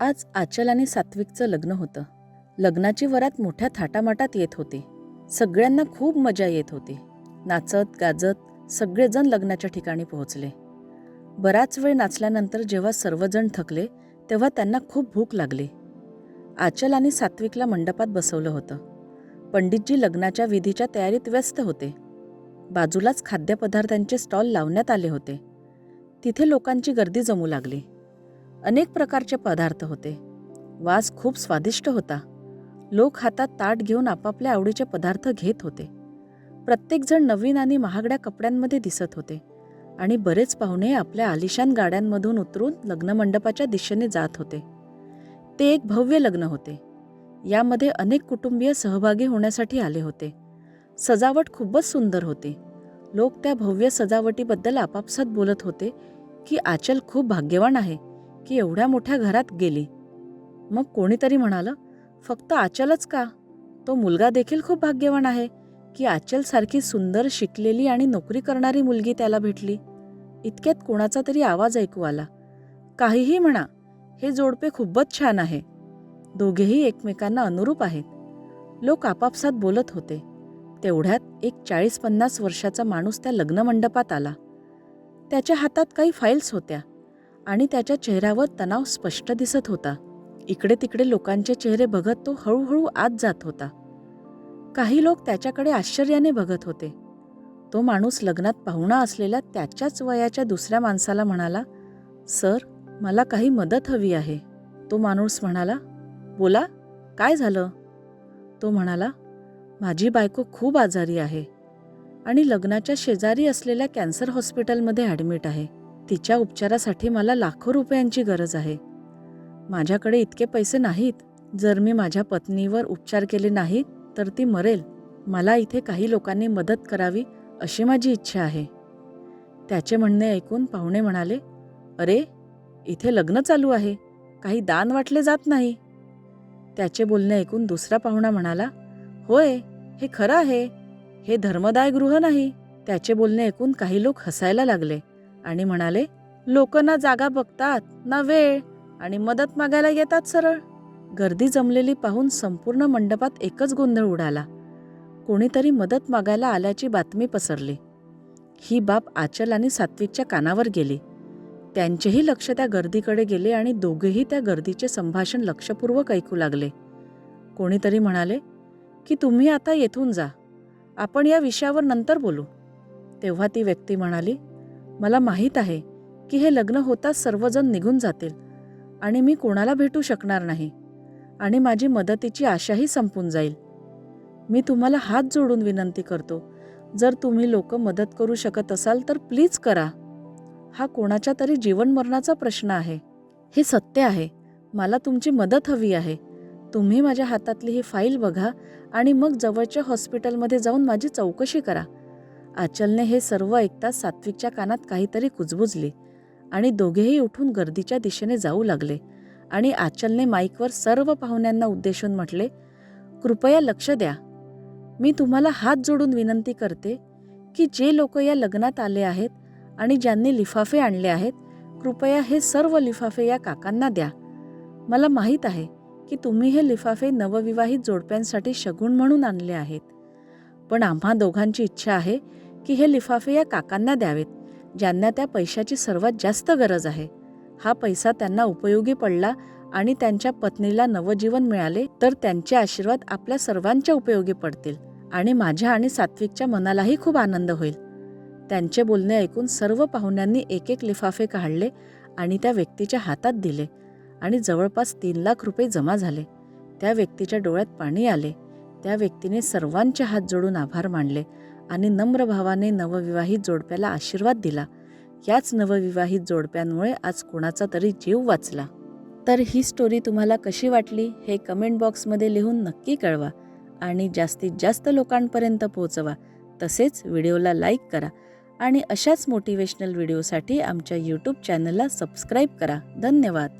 आज आचल आणि सात्विकचं लग्न होतं. लग्नाची वरात मोठ्या थाटामाटात येत होती. सगळ्यांना खूप मजा येत होती. नाचत गाजत सगळेजण लग्नाच्या ठिकाणी पोहोचले. बराच वेळ नाचल्यानंतर जेव्हा सर्वजण थकले तेव्हा त्यांना खूप भूक लागली. आचल आणि सात्विकला मंडपात बसवलं होतं. पंडितजी लग्नाच्या विधीच्या तयारीत व्यस्त होते. बाजूलाच खाद्यपदार्थांचे स्टॉल लावण्यात आले होते. तिथे लोकांची गर्दी जमू लागली. अनेक प्रकारचे पदार्थ होते. वास खूप स्वादिष्ट होता. लोक हातात ताट घेऊन आपापल्या आवडीचे पदार्थ घेत होते. प्रत्येकजण नवीन आणि महागड्या कपड्यांमध्ये दिसत होते आणि बरेच पाहुणे आपल्या आलिशान गाड्यांमधून उतरून लग्नमंडपाच्या दिशेने जात होते. ते एक भव्य लग्न होते. यामध्ये अनेक कुटुंबीय सहभागी होण्यासाठी आले होते. सजावट खूपच सुंदर होती. लोक त्या भव्य सजावटीबद्दल आपापसात बोलत होते की आचल खूप भाग्यवान आहे. की एवढ्या मोठ्या घरात गेली. मग कोणीतरी म्हणालं फक्त आचलच का? तो मुलगा देखील खूप भाग्यवान आहे की आचलसारखी सुंदर शिकलेली आणि नोकरी करणारी मुलगी त्याला भेटली. इतक्यात कोणाचा तरी आवाज ऐकू आला. काहीही म्हणा हे जोडपे खूपच छान आहे. दोघेही एकमेकांना अनुरूप आहेत. लोक आपापसात बोलत होते. तेवढ्यात एक चाळीस पन्नास वर्षाचा माणूस त्या लग्नमंडपात आला. त्याच्या हातात काही फाईल्स होत्या. आणि त्याच्या चेहऱ्यावर तणाव स्पष्ट दिसत होता. इकडे तिकडे लोकांचे चेहरे बघत तो हळूहळू आत जात होता. काही लोक त्याच्याकडे आश्चर्याने बघत होते. तो माणूस लग्नात पाहुणा असलेल्या त्याच्याच वयाच्या दुसऱ्या माणसाला म्हणाला सर मला काही मदत हवी आहे. तो माणूस म्हणाला बोला काय झालं? तो म्हणाला माझी बायको खूप आजारी आहे आणि लग्नाच्या शेजारी असलेल्या कॅन्सर हॉस्पिटलमध्ये ॲडमिट आहे. तिच्या उपचारासाठी मला लाखो रुपयांची गरज आहे. माझ्याकडे इतके पैसे नाहीत. जर मी माझ्या पत्नीवर उपचार केले नाहीत तर ती मरेल. मला इथे काही लोकांनी मदत करावी अशी माझी इच्छा आहे. त्याचे म्हणणे ऐकून पाहुणे म्हणाले अरे इथे लग्न चालू आहे. काही दान वाटले जात नाही. त्याचे बोलणे ऐकून दुसरा पाहुणा म्हणाला होय हे खरं आहे. हे धर्मदाय गृह नाही. त्याचे बोलणे ऐकून काही लोक हसायला लागले. आणि म्हणाले लोक ना जागा बघतात ना वेळ आणि मदत मागायला येतात सरळ. गर्दी जमलेली पाहून संपूर्ण मंडपात एकच गोंधळ उडाला. कोणीतरी मदत मागायला आल्याची बातमी पसरली. ही बाब आचल आणि सात्विकच्या कानावर गेली. त्यांचेही लक्ष त्या गर्दीकडे गेले आणि दोघेही त्या गर्दीचे संभाषण लक्षपूर्वक ऐकू लागले. कोणीतरी म्हणाले की तुम्ही आता येथून जा. आपण या विषयावर नंतर बोलू. तेव्हा ती व्यक्ती म्हणाली मला माहीत आहे की हे लग्न होताच सर्वजण निघून जातील आणि मी कोणाला भेटू शकणार नाही आणि माझी मदतीची आशाही संपून जाईल. मी तुम्हाला हात जोडून विनंती करतो जर तुम्ही लोक मदत करू शकत असाल तर प्लीज करा. हा कोणाच्या तरी जीवनमरणाचा प्रश्न आहे. हे सत्य आहे. मला तुमची मदत हवी आहे. तुम्ही माझ्या हातातली ही फाईल बघा आणि मग जवळच्या हॉस्पिटलमध्ये जाऊन माझी चौकशी करा. आचलने हे सर्व ऐकताच सात्विकच्या कानात काहीतरी कुजबुजली आणि दोघेही उठून गर्दीच्या दिशेने जाऊ लागले आणि आचलने माईकवर सर्व पाहुण्यांना उद्देशून म्हटले कृपया लक्ष द्या. मी तुम्हाला हात जोडून विनंती करते की जे लोक या लग्नात आले आहेत आणि ज्यांनी लिफाफे आणले आहेत कृपया हे सर्व लिफाफे या काकांना द्या. मला माहीत आहे की तुम्ही हे लिफाफे नवविवाहित जोडप्यांसाठी शगुण म्हणून आणले आहेत. पण आम्हा दोघांची इच्छा आहे की हे लिफाफे या काकांना द्यावेत ज्यांना त्या पैशाची सर्वात जास्त गरज आहे. हा पैसा त्यांना उपयोगी पडला आणि त्यांच्या पत्नीला नवजीवन मिळाले तर त्यांचे आशीर्वाद आपल्या सर्वांच्या उपयोगी पडतील आणि माझ्या आणि सात्विकच्या मनालाही खूप आनंद होईल. त्यांचे बोलणे ऐकून सर्व पाहुण्यांनी एक एक लिफाफे काढले आणि त्या व्यक्तीच्या हातात दिले आणि जवळपास तीन लाख रुपये जमा झाले. त्या व्यक्तीच्या डोळ्यात पाणी आले. त्या व्यक्तीने सर्वांचे हात जोडून आभार मानले आणि नम्र भावाने नवविवाहित जोडप्याला आशीर्वाद दिला. याच नवविवाहित जोडप्यांमुळे आज कोणाचा तरी जीव वाचला. तर ही स्टोरी तुम्हाला कशी वाटली हे कमेंट बॉक्समध्ये लिहून नक्की कळवा आणि जास्तीत जास्त लोकांपर्यंत पोहोचवा. तसेच व्हिडिओला लाईक करा आणि अशाच मोटिवेशनल व्हिडिओसाठी आमच्या यूट्यूब चॅनलला सबस्क्राईब करा. धन्यवाद.